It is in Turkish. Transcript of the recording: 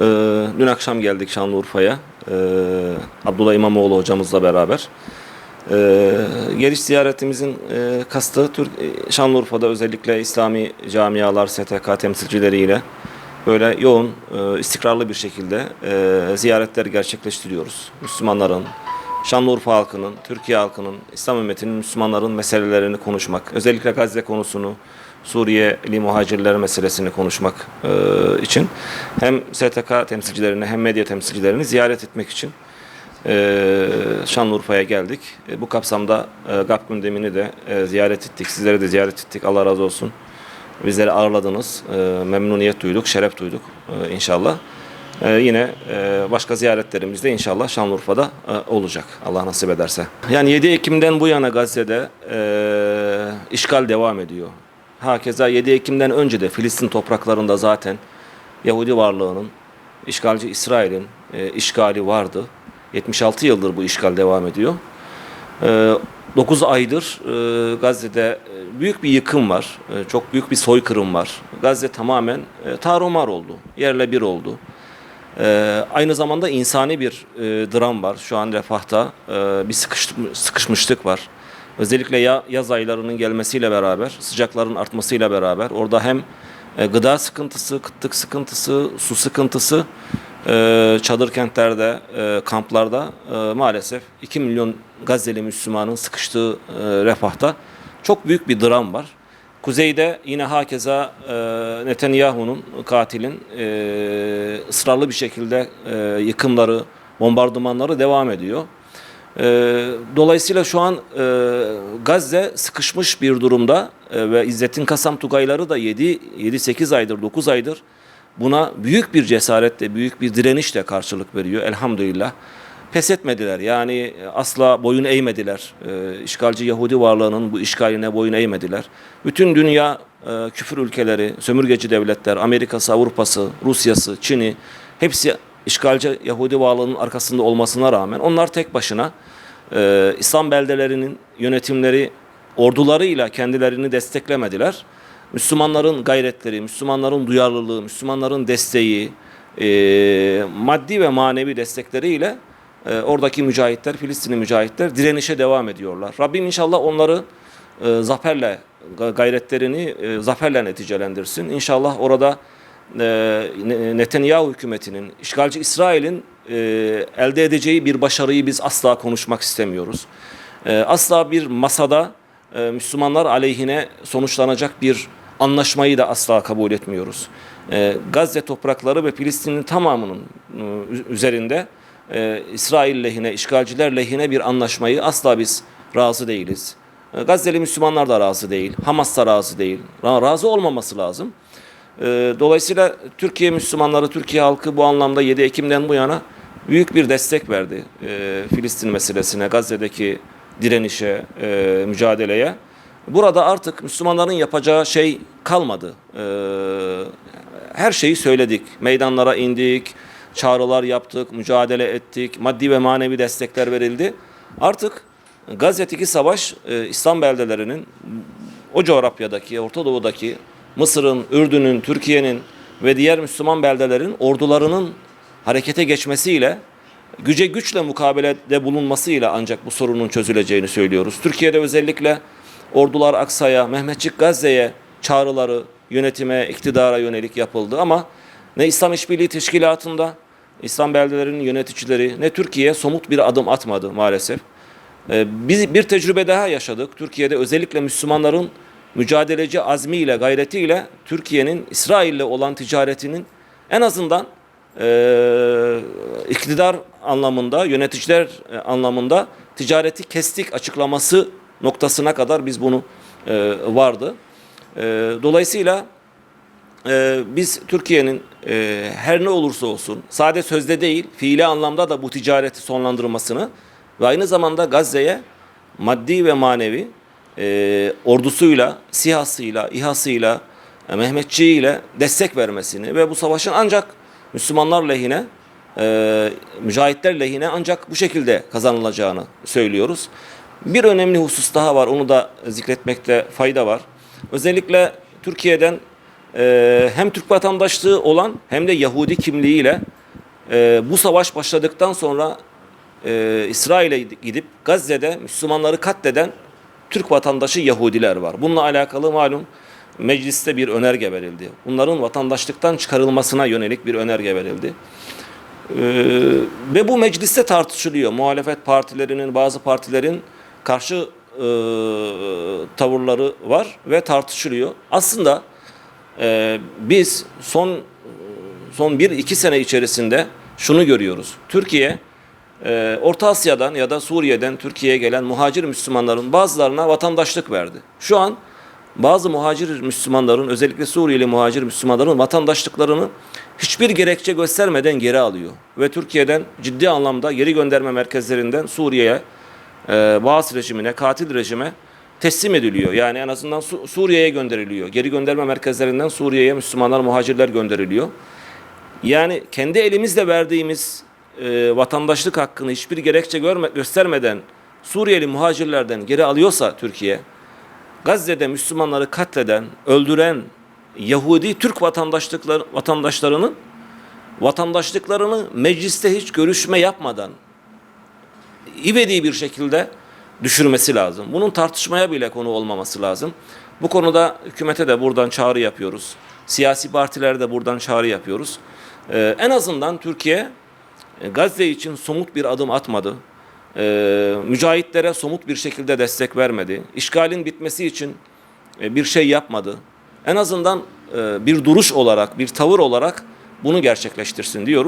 Ee, dün akşam geldik Şanlıurfa'ya. Ee, Abdullah İmamoğlu hocamızla beraber. Ee, geliş ziyaretimizin e, kastı Türk e, Şanlıurfa'da özellikle İslami camialar, STK temsilcileriyle böyle yoğun, e, istikrarlı bir şekilde e, ziyaretler gerçekleştiriyoruz. Müslümanların, Şanlıurfa halkının, Türkiye halkının, İslam ümmetinin Müslümanların meselelerini konuşmak, özellikle Gazze konusunu, Suriyeli muhacirler meselesini konuşmak e, için hem STK temsilcilerini hem medya temsilcilerini ziyaret etmek için e, Şanlıurfa'ya geldik. E, bu kapsamda e, GAP gündemini de e, ziyaret ettik. Sizleri de ziyaret ettik. Allah razı olsun. Bizleri ağırladınız. E, memnuniyet duyduk, şeref duyduk e, inşallah. E, yine e, başka ziyaretlerimiz de inşallah Şanlıurfa'da e, olacak. Allah nasip ederse. Yani 7 Ekim'den bu yana Gazze'de e, işgal devam ediyor. Hakeza 7 Ekim'den önce de Filistin topraklarında zaten Yahudi varlığının, işgalci İsrail'in e, işgali vardı. 76 yıldır bu işgal devam ediyor. E, 9 aydır e, Gazze'de e, büyük bir yıkım var. E, çok büyük bir soykırım var. Gazze tamamen e, tarumar oldu. Yerle bir oldu. E, aynı zamanda insani bir e, dram var. Şu an refahta e, bir sıkış, sıkışmışlık var. Özellikle ya, yaz aylarının gelmesiyle beraber, sıcakların artmasıyla beraber orada hem e, gıda sıkıntısı, kıtlık sıkıntısı, su sıkıntısı, e, çadır kentlerde, e, kamplarda maalesef 2 milyon Gazze'li Müslümanın sıkıştığı refahta çok büyük bir dram var. Kuzeyde yine hakeza Netanyahu'nun, katilin e, ısrarlı bir şekilde yıkımları, bombardımanları devam ediyor. E, dolayısıyla şu an e, Gazze sıkışmış bir durumda e, ve İzzettin Kasam Tugayları da 7-8 aydır, 9 aydır buna büyük bir cesaretle, büyük bir direnişle karşılık veriyor elhamdülillah. Pes etmediler yani asla boyun eğmediler. E, işgalci Yahudi varlığının bu işgaline boyun eğmediler. Bütün dünya e, küfür ülkeleri, sömürgeci devletler, Amerika'sı, Avrupa'sı, Rusya'sı, Çin'i hepsi işgalci Yahudi varlığının arkasında olmasına rağmen onlar tek başına e, İslam beldelerinin yönetimleri ordularıyla kendilerini desteklemediler. Müslümanların gayretleri, Müslümanların duyarlılığı, Müslümanların desteği, e, maddi ve manevi destekleriyle e, oradaki mücahitler, Filistinli mücahitler direnişe devam ediyorlar. Rabbim inşallah onları e, zaferle, ga- gayretlerini e, zaferle neticelendirsin. İnşallah orada Netanyahu hükümetinin, işgalci İsrail'in e, elde edeceği bir başarıyı biz asla konuşmak istemiyoruz. E, asla bir masada e, Müslümanlar aleyhine sonuçlanacak bir anlaşmayı da asla kabul etmiyoruz. E, Gazze toprakları ve Filistin'in tamamının e, üzerinde e, İsrail lehine, işgalciler lehine bir anlaşmayı asla biz razı değiliz. E, Gazze'li Müslümanlar da razı değil, Hamas da razı değil. Ra- Razı olmaması lazım. E, Dolayısıyla Türkiye Müslümanları, Türkiye halkı bu anlamda 7 Ekim'den bu yana büyük bir destek verdi e, Filistin meselesine, Gazze'deki direnişe, e, mücadeleye. Burada artık Müslümanların yapacağı şey kalmadı. E, her şeyi söyledik, meydanlara indik, çağrılar yaptık, mücadele ettik, maddi ve manevi destekler verildi. Artık Gazze'deki savaş e, İslam beldelerinin o coğrafyadaki, Orta Doğu'daki Mısır'ın, Ürdün'ün, Türkiye'nin ve diğer Müslüman beldelerin ordularının harekete geçmesiyle güce güçle mukabelede bulunmasıyla ancak bu sorunun çözüleceğini söylüyoruz. Türkiye'de özellikle ordular Aksa'ya, Mehmetçik Gazze'ye çağrıları yönetime, iktidara yönelik yapıldı ama ne İslam İşbirliği Teşkilatı'nda İslam beldelerinin yöneticileri ne Türkiye somut bir adım atmadı maalesef. Ee, Biz bir tecrübe daha yaşadık. Türkiye'de özellikle Müslümanların mücadeleci azmiyle, gayretiyle Türkiye'nin İsrail'le olan ticaretinin en azından e, iktidar anlamında, yöneticiler e, anlamında ticareti kestik açıklaması noktasına kadar biz bunu e, vardı. E, dolayısıyla e, biz Türkiye'nin e, her ne olursa olsun sade sözde değil fiili anlamda da bu ticareti sonlandırmasını ve aynı zamanda Gazze'ye maddi ve manevi e, ordusuyla, sihasıyla, İHA'sıyla, e, Mehmetçiğiyle destek vermesini ve bu savaşın ancak Müslümanlar lehine, e, mücahitler lehine ancak bu şekilde kazanılacağını söylüyoruz. Bir önemli husus daha var, onu da zikretmekte fayda var. Özellikle Türkiye'den e, hem Türk vatandaşlığı olan hem de Yahudi kimliğiyle e, bu savaş başladıktan sonra e, İsrail'e gidip Gazze'de Müslümanları katleden Türk vatandaşı Yahudiler var. Bununla alakalı malum mecliste bir önerge verildi. Bunların vatandaşlıktan çıkarılmasına yönelik bir önerge verildi. Ee, ve bu mecliste tartışılıyor. Muhalefet partilerinin, bazı partilerin karşı e, tavırları var ve tartışılıyor. Aslında e, biz son son bir iki sene içerisinde şunu görüyoruz. Türkiye e, Orta Asya'dan ya da Suriye'den Türkiye'ye gelen muhacir Müslümanların bazılarına vatandaşlık verdi. Şu an bazı muhacir Müslümanların özellikle Suriyeli muhacir Müslümanların vatandaşlıklarını hiçbir gerekçe göstermeden geri alıyor. Ve Türkiye'den ciddi anlamda geri gönderme merkezlerinden Suriye'ye, e, Baas rejimine, katil rejime teslim ediliyor. Yani en azından Su- Suriye'ye gönderiliyor. Geri gönderme merkezlerinden Suriye'ye Müslümanlar, muhacirler gönderiliyor. Yani kendi elimizle verdiğimiz e, vatandaşlık hakkını hiçbir gerekçe görme, göstermeden Suriyeli muhacirlerden geri alıyorsa Türkiye, Gazze'de Müslümanları katleden, öldüren Yahudi Türk vatandaşlıkları, vatandaşlarının vatandaşlıklarını mecliste hiç görüşme yapmadan ivedi bir şekilde düşürmesi lazım. Bunun tartışmaya bile konu olmaması lazım. Bu konuda hükümete de buradan çağrı yapıyoruz. Siyasi partilere de buradan çağrı yapıyoruz. Ee, en azından Türkiye Gazze için somut bir adım atmadı. Ee, mücahitlere somut bir şekilde destek vermedi. İşgalin bitmesi için e, bir şey yapmadı. En azından e, bir duruş olarak, bir tavır olarak bunu gerçekleştirsin diyoruz.